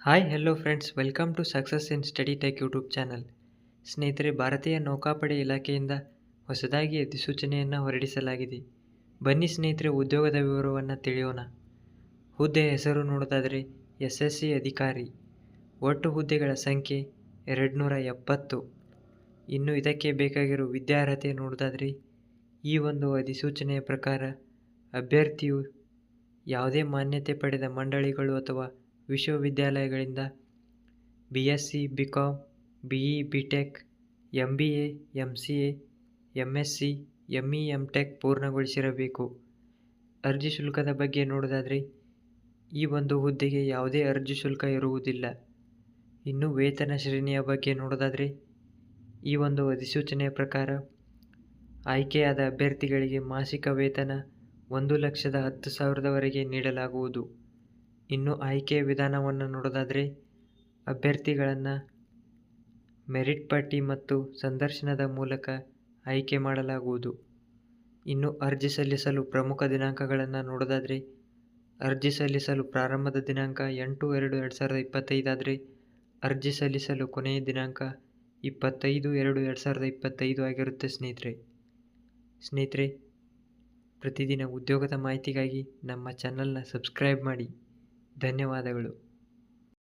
Hi hello friends welcome to success in study tech YouTube channel ಸ್ನೇಹಿತರೆ, ಭಾರತೀಯ ನೌಕಾಪಡೆ ಇಲಾಖೆಯಿಂದ ಹೊಸದಾಗಿ ಅಧಿಸೂಚನೆಯನ್ನು ಹೊರಡಿಸಲಾಗಿದೆ. ಬನ್ನಿ ಸ್ನೇಹಿತರೆ, ಉದ್ಯೋಗದ ವಿವರವನ್ನು ತಿಳಿಯೋಣ. ಹುದ್ದೆ ಹೆಸರು ನೋಡೋದಾದರೆ ಎಸ್ ಎಸ್ ಸಿ ಅಧಿಕಾರಿ. ಒಟ್ಟು ಹುದ್ದೆಗಳ ಸಂಖ್ಯೆ ಎರಡು ನೂರ ಎಪ್ಪತ್ತು. ಇನ್ನು ಇದಕ್ಕೆ ಬೇಕಾಗಿರೋ ವಿದ್ಯಾರ್ಹತೆ ನೋಡೋದಾದರೆ ಈ ಒಂದು ಅಧಿಸೂಚನೆಯ ಪ್ರಕಾರ ಅಭ್ಯರ್ಥಿಯು ಯಾವುದೇ ಮಾನ್ಯತೆ ಪಡೆದ ಮಂಡಳಿಗಳು ಅಥವಾ ವಿಶ್ವವಿದ್ಯಾಲಯಗಳಿಂದ B S C B com B E B tech M B A M C A M S C M E M tech ಪೂರ್ಣಗೊಳಿಸಿರಬೇಕು. ಅರ್ಜಿ ಶುಲ್ಕದ ಬಗ್ಗೆ ನೋಡೋದಾದರೆ, ಈ ಒಂದು ಹುದ್ದೆಗೆ ಯಾವುದೇ ಅರ್ಜಿ ಶುಲ್ಕ ಇರುವುದಿಲ್ಲ. ಇನ್ನು ವೇತನ ಶ್ರೇಣಿಯ ಬಗ್ಗೆ ನೋಡೋದಾದರೆ, ಈ ಒಂದು ಅಧಿಸೂಚನೆಯ ಪ್ರಕಾರ ಆಯ್ಕೆಯಾದ ಅಭ್ಯರ್ಥಿಗಳಿಗೆ ಮಾಸಿಕ ವೇತನ ಒಂದು ಲಕ್ಷದ ಹತ್ತು ಸಾವಿರದವರೆಗೆ ನೀಡಲಾಗುವುದು. ಇನ್ನು ಆಯ್ಕೆ ವಿಧಾನವನ್ನು ನೋಡೋದಾದರೆ, ಅಭ್ಯರ್ಥಿಗಳನ್ನು ಮೆರಿಟ್ ಪಟ್ಟಿ ಮತ್ತು ಸಂದರ್ಶನದ ಮೂಲಕ ಆಯ್ಕೆ ಮಾಡಲಾಗುವುದು. ಇನ್ನು ಅರ್ಜಿ ಸಲ್ಲಿಸಲು ಪ್ರಮುಖ ದಿನಾಂಕಗಳನ್ನು ನೋಡೋದಾದರೆ, ಅರ್ಜಿ ಸಲ್ಲಿಸಲು ಪ್ರಾರಂಭದ ದಿನಾಂಕ ಎಂಟು ಎರಡು ಎರಡು ಸಾವಿರದ ಇಪ್ಪತ್ತೈದಾದರೆ ಅರ್ಜಿ ಸಲ್ಲಿಸಲು ಕೊನೆಯ ದಿನಾಂಕ ಇಪ್ಪತ್ತೈದು ಎರಡು ಎರಡು ಸಾವಿರದ ಇಪ್ಪತ್ತೈದು ಆಗಿರುತ್ತೆ ಸ್ನೇಹಿತರೆ. ಸ್ನೇಹಿತರೆ, ಪ್ರತಿದಿನ ಉದ್ಯೋಗದ ಮಾಹಿತಿಗಾಗಿ ನಮ್ಮ ಚಾನಲ್ನ ಸಬ್ಸ್ಕ್ರೈಬ್ ಮಾಡಿ. ಧನ್ಯವಾದಗಳು.